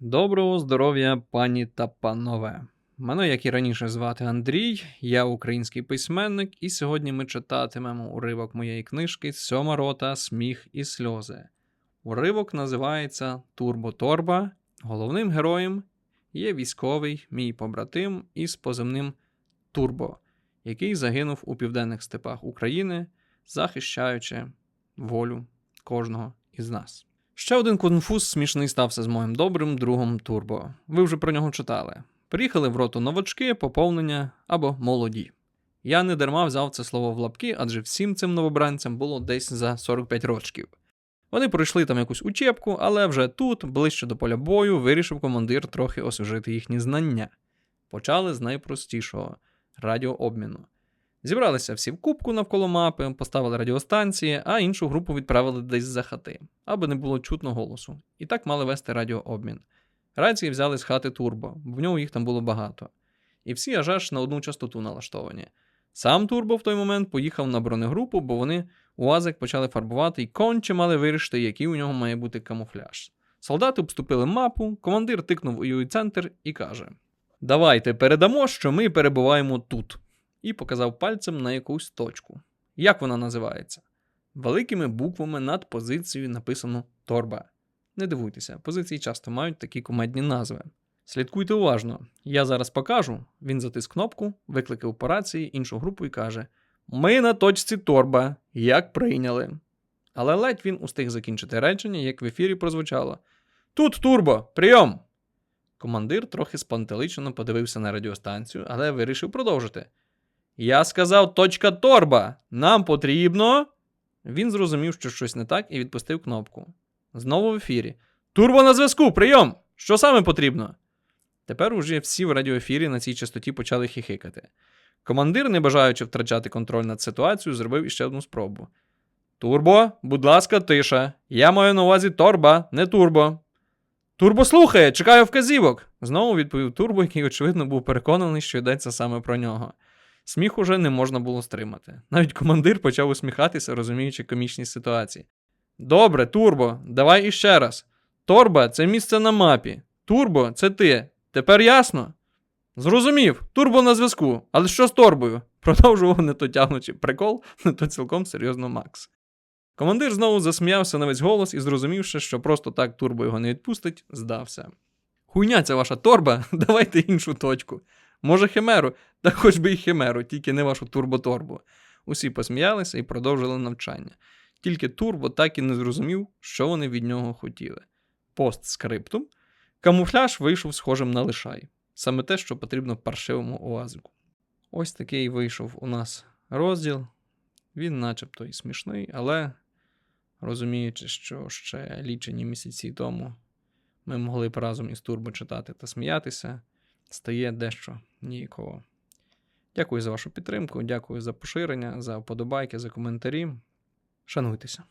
Доброго здоров'я, пані та панове. Мене, як і раніше, звати Андрій, я український письменник, і сьогодні ми читатимемо уривок моєї книжки Сьома рота, сміх і сльози. Уривок називається Турбо-Торба. Головним героєм є військовий, мій побратим із позивним Турбо, який загинув у південних степах України, захищаючи волю кожного із нас. Ще один конфуз смішний стався з моїм добрим другом Турбо. Ви вже про нього читали. Приїхали в роту новачки, поповнення або молоді. Я не дарма взяв це слово в лапки, адже всім цим новобранцям було десь за 45 рочків. Вони пройшли там якусь учебку, але вже тут, ближче до поля бою, вирішив командир трохи освіжити їхні знання. Почали з найпростішого радіообміну. Зібралися всі в кубку навколо мапи, поставили радіостанції, а іншу групу відправили десь за хати, аби не було чутно голосу. І так мали вести радіообмін. Рації взяли з хати Турбо, бо в нього їх там було багато. І всі аж аж на одну частоту налаштовані. Сам Турбо в той момент поїхав на бронегрупу, бо вони УАЗик почали фарбувати і конче мали вирішити, який у нього має бути камуфляж. Солдати обступили мапу, командир тикнув у її центр і каже: Давайте передамо, що ми перебуваємо тут. І показав пальцем на якусь точку. Як вона називається? Великими буквами над позицією написано торба. Не дивуйтеся, позиції часто мають такі кумедні назви. Слідкуйте уважно. Я зараз покажу. Він затиск кнопку, викликав по рації іншу групу і каже: Ми на точці торба, як прийняли. Але ледь він устиг закінчити речення, як в ефірі прозвучало: Тут турбо, прийом! Командир трохи спантеличено подивився на радіостанцію, але вирішив продовжити. Я сказав точка торба. Нам потрібно. Він зрозумів, що щось не так, і відпустив кнопку. Знову в ефірі. Турбо на зв'язку, прийом! Що саме потрібно? Тепер уже всі в радіоефірі на цій частоті почали хихикати. Командир, не бажаючи втрачати контроль над ситуацією, зробив іще одну спробу. Турбо, будь ласка, тиша. Я маю на увазі торба, не турбо. Турбо слухає, чекаю вказівок. Знову відповів Турбо, який, очевидно, був переконаний, що йдеться саме про нього. Сміх уже не можна було стримати. Навіть командир почав усміхатися, розуміючи комічність ситуації. Добре, Турбо, давай іще раз. Торба це місце на мапі. Турбо це ти. Тепер ясно? Зрозумів, турбо на зв'язку. Але що з торбою? Продовжував не то тягнучи прикол, не то цілком серйозно Макс. Командир знову засміявся на весь голос і, зрозумівши, що просто так турбо його не відпустить, здався. Хуйня ця ваша торба, давайте іншу точку. Може, химеру, та хоч би й химеру, тільки не вашу турботорбу. Усі посміялися і продовжили навчання. Тільки Турбо так і не зрозумів, що вони від нього хотіли. Постскриптум. Камуфляж вийшов схожим на лишай. Саме те, що потрібно паршивому оазику. Ось такий вийшов у нас розділ. Він начебто і смішний, але розуміючи, що ще лічені місяці тому ми могли б разом із Турбо читати та сміятися, стає дещо ніяково. Дякую за вашу підтримку, дякую за поширення, за вподобайки, за коментарі. Шануйтеся.